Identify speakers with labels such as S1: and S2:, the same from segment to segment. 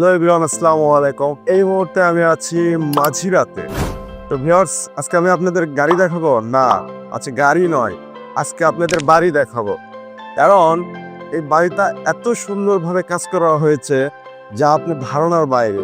S1: Hello everyone, আসসালামু আলাইকুম। এই মুহূর্তে আমি আছি মাঝিরাতে। তো ভিউয়ার্স, আজকে আমি আপনাদের গাড়ি দেখাবো? না আচ্ছা গাড়ি নয়, আজকে আপনাদের বাড়ি দেখাবো। কারণ এই বাড়িটা এত সুন্দরভাবে কাজ করা হয়েছে যা আপনি ধারণার বাইরে।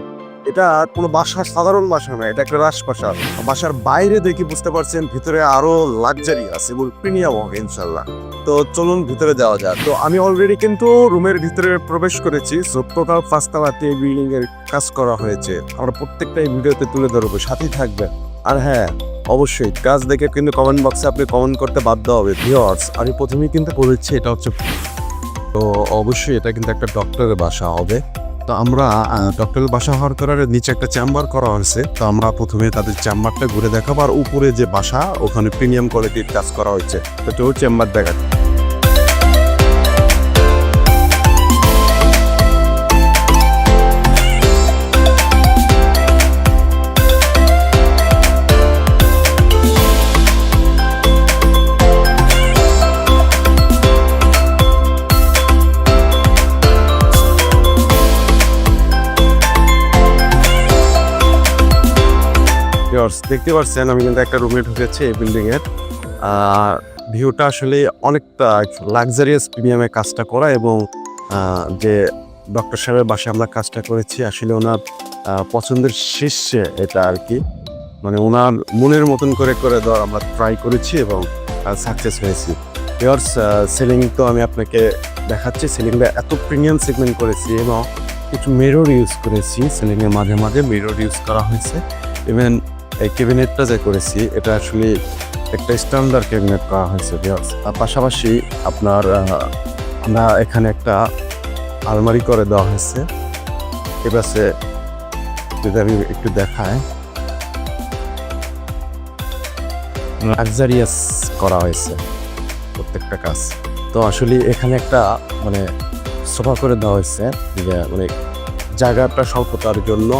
S1: এটা কোনো বাসা সাধারণ বাসা নয় এটা একটা রাজপ্রাসাদ। বাসার বাইরে দেখে বুঝতে পারছেন ভিতরে আরও লাক্সারি আছে এবং প্রিমিয়াম হবে ইনশাল্লাহ। তো চলুন ভিতরে যাওয়া যাক। তো আমি অলরেডি কিন্তু রুমের ভিতরে প্রবেশ করেছি সো টোটাল পাঁচতলাতে বিল্ডিং এর কাজ করা হয়েছে। আমরা প্রত্যেকটাই ভিডিওতে তুলে ধরবো, সাথেই থাকবে। আর হ্যাঁ অবশ্যই কাজ দেখে কিন্তু কমেন্ট বক্সে আপনি কমেন্ট করতে বাধ্য হবে। ভিউয়ার্স আমি প্রথমেই কিন্তু বলেছি, এটা হচ্ছে তো অবশ্যই এটা কিন্তু একটা ডক্টরের বাসা হবে। তো আমরা ডক্টর বাসা হওয়ার করার নিচে একটা চেম্বার করা হয়েছে। তো আমরা প্রথমে তাদের চেম্বারটা ঘুরে দেখাবো, আর উপরে যে বাসা, ওখানে প্রিমিয়াম কোয়ালিটির কাজ করা হয়েছে। তো চেম্বার দেখা দেখতে পাচ্ছেন, আমি কিন্তু একটা রুমে ঢুকেছি এই বিল্ডিং এর আর ভিউটা আসলে অনেকটা লাক্সারিয়াস প্রিমিয়ামে কাজটা করা এবং যে ডক্টর সাহেবের বাসায় আমরা কাজটা করেছি, আসলে ওনার পছন্দের শীর্ষে এটা আর কি। মানে ওনার মনের মতন করে করে দেওয়ার আমরা ট্রাই করেছি এবং সাকসেস হয়েছি। ভিউয়ার্স সেলিং তো আমি আপনাকে দেখাচ্ছি। সিলিংটা এত প্রিমিয়াম সেগমেন্ট করেছি এবং কিছু মিরর ইউজ করেছি। সিলিংয়ের মাঝে মাঝে মিরর ইউজ করা হয়েছে। ইভেন এই ক্যাবিনেটটা যে করেছি, এটা আসলে একটা স্ট্যান্ডার্ড ক্যাবিনেট করা হয়েছে আর পাশাপাশি আপনার আমরা এখানে একটা আলমারি করে দেওয়া হয়েছে। এবারে যদি আমি একটু দেখাই। লাক্সারিয়াস করা হয়েছে প্রত্যেকটা কাজ। তো আসলে এখানে একটা মানে সোফা করে দেওয়া হয়েছে মানে জায়গাটা স্বল্পতার জন্য,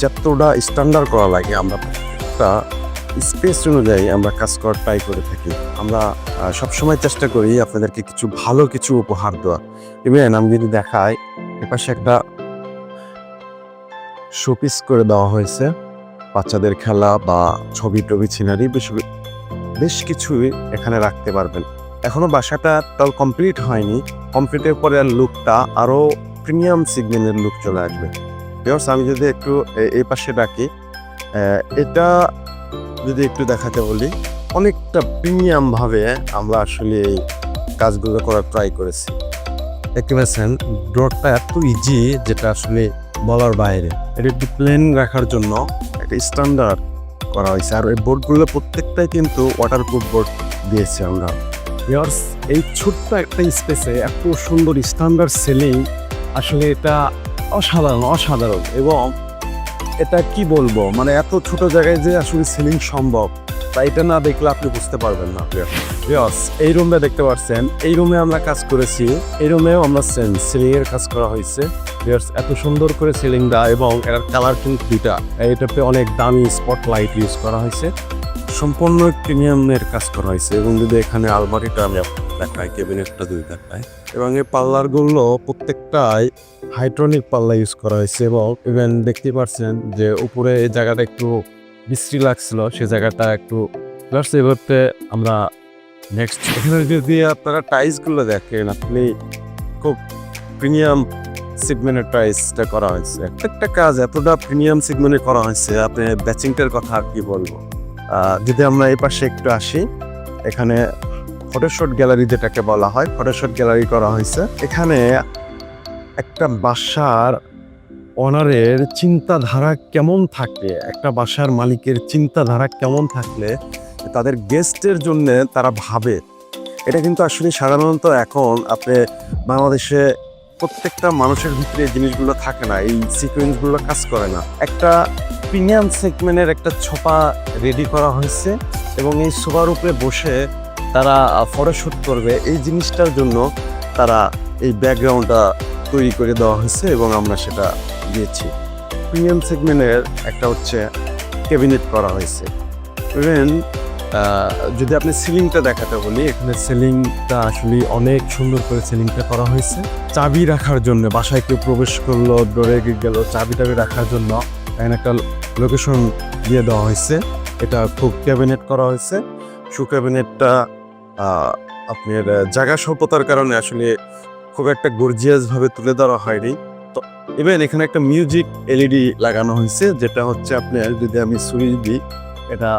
S1: যতটা স্ট্যান্ডার্ড করা লাগে আমরা একটা স্পেস অনুযায়ী আমরা কাজ করার ট্রাই করে থাকি। আমরা সবসময় চেষ্টা করি আপনাদেরকে কিছু ভালো কিছু উপহার দেওয়া ইভেন আমি যদি দেখাই, এপাশে একটা শোপিস করে দেওয়া হয়েছে। বাচ্চাদের খেলা বা ছবি টবি সিনারি বেশ বেশ কিছুই এখানে রাখতে পারবেন। এখনও বাসাটা তাও কমপ্লিট হয়নি। কমপ্লিটের পরে লুকটা আরও প্রিমিয়াম সিগমেন্টের লুক চলে আসবে। আমি যদি একটু এই পাশে ডাকি এটা যদি একটু দেখাতে বলি, অনেকটা প্রিমিয়াম ভাবে আমরা আসলে এই কাজগুলো করার ট্রাই করেছি। দেখতে পাচ্ছেন এত ইজি যেটা আসলে বলার বাইরে। এটা একটু প্লেন রাখার জন্য একটা স্ট্যান্ডার্ড করা হয়েছে। আর এই বোর্ডগুলো প্রত্যেকটাই কিন্তু ওয়াটারপ্রুফ বোর্ড দিয়েছি আমরা।
S2: ভিউয়ার্স এই ছোট্ট একটা স্পেসে এত সুন্দর স্ট্যান্ডার্ড সেলিং আসলে এটা অসাধারণ অসাধারণ। এবং এটা কি বলব? মানে এত ছোট জায়গায় যে আসলে সিলিং সম্ভব, তা এটা না দেখলে আপনি বুঝতে পারবেন না ভিউয়ার্স এই রুমটা দেখতে পাচ্ছেন এই রুমে আমরা কাজ করেছি, এই রুমেও আমরা সেম সিলিং এর কাজ করা হয়েছে। এত সুন্দর করে সিলিং দেওয়া এবং এর কালার কিন্তু দুইটা। এটাতে অনেক দামি স্পট লাইট ইউজ করা হয়েছে।
S1: সম্পূর্ণ প্রিমিয়ামের কাজ করা হয়েছে এবং যদি এখানে আলমারিটা আমি দেখাই, ক্যাবিনেটটা যদি দেখাই, এবং এই পাল্লারগুলো প্রত্যেকটাই হাইড্রোনিক পাল্লা ইউজ করা হয়েছে এবং ইভেন দেখতে পাচ্ছেন যে উপরে এই জায়গাটা একটু বিশ্রী লাগছিল, সে জায়গাটা একটু প্লাস এবারতে আমরা নেক্সট এখানে যদি আপনারা টাইলসগুলো দেখেন, আপনি খুব প্রিমিয়াম সিগমেন্টের টাইলসটা করা হয়েছে। প্রত্যেকটা কাজ এতটা প্রিমিয়াম সিগমেন্টে করা হয়েছে, আপনি ব্যাচিংটার কথা আর কি বলব? যদি আমরা এই পাশে একটু আসি, এখানে ফটোশুট গ্যালারি যেটাকে বলা হয়, ফটোশুট গ্যালারি করা হয়েছে। এখানে একটা বাসার অনারের চিন্তাধারা কেমন থাকে একটা বাসার মালিকের চিন্তাধারা কেমন থাকলে তাদের গেস্টের জন্য তারা ভাবে? এটা কিন্তু আসলে সাধারণত এখন আপনি বাংলাদেশে প্রত্যেকটা মানুষের ভিতরে জিনিসগুলো থাকে না, এই সিকোয়েন্সগুলো কাজ করে না। একটা প্রিমিয়াম সেগমেন্টের একটা ছোপা রেডি করা হয়েছে এবং এই সোফার উপরে বসে তারা ফটোশ্যুট করবে। এই জিনিসটার জন্য তারা এই ব্যাকগ্রাউন্ডটা তৈরি করে দেওয়া হয়েছে এবং আমরা সেটা দিয়েছি। প্রিমিয়াম সেগমেন্টের একটা হচ্ছে ক্যাবিনেট করা হয়েছে। ইভেন যদি আপনি সিলিংটা দেখাতে বলি, এখানে সিলিংটা আসলে অনেক সুন্দর করে সিলিংটা করা হয়েছে। চাবি রাখার জন্য, বাসায় কেউ প্রবেশ করল ডোরে গেল চাবি টাবি রাখার জন্য। এখানে একটা লোকেশন দিয়ে দেওয়া হয়েছে। এটা খুব ক্যাবিনেট করা হয়েছে। শু ক্যাবিনেটটা আপনার জায়গা স্বল্পতার কারণে আসলে খুব একটা গর্জিয়াস ভাবে তুলে ধরা হয়নি। তো ইভেন এখানে একটা মিউজিক এলইডি লাগানো হয়েছে, যেটা হচ্ছে আপনার, যদি আমি সুইচ দিই, এটা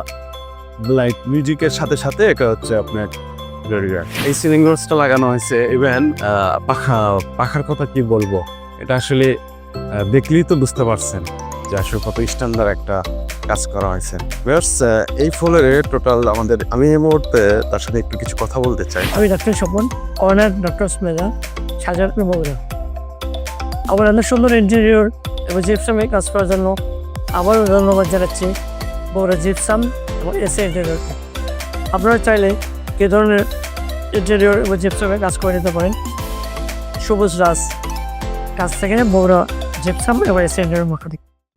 S1: লাইট মিউজিকের সাথে সাথে এটা হচ্ছে আপনার এই সিলিং রোডসটা লাগানো হয়েছে। ইভেন পাখা, পাখার কথা কি বলব? এটা আসলে দেখলেই তো বুঝতে পারছেন। যে আসলে একটা কাজ করা হয়েছে। Viewers, এই ফ্লোরে টোটাল আমাদের আমি এই মুহূর্তে তার সাথে একটু কিছু কথা বলতে চাই।
S3: আমি ডাক্তার স্বপন অনার ডক্টর স্মেজা সাজারপুর বগুড়া আমার অনেক সুন্দর ইন্টেরিয়র এবং জিপসামে কাজ করার জন্য আবারও ধন্যবাদ জানাচ্ছি বগুড়া জিপসাম এবং এসে ইন্টেরিয়রকে আপনারা চাইলে এ ধরনের ইন্টেরিয়র এবং জিপসামে কাজ করে নিতে পারেন। সবুজ রাজ কাজ থেকে বগুড়া জিপসাম এবং এসে ইন্টেরিয়র মুখ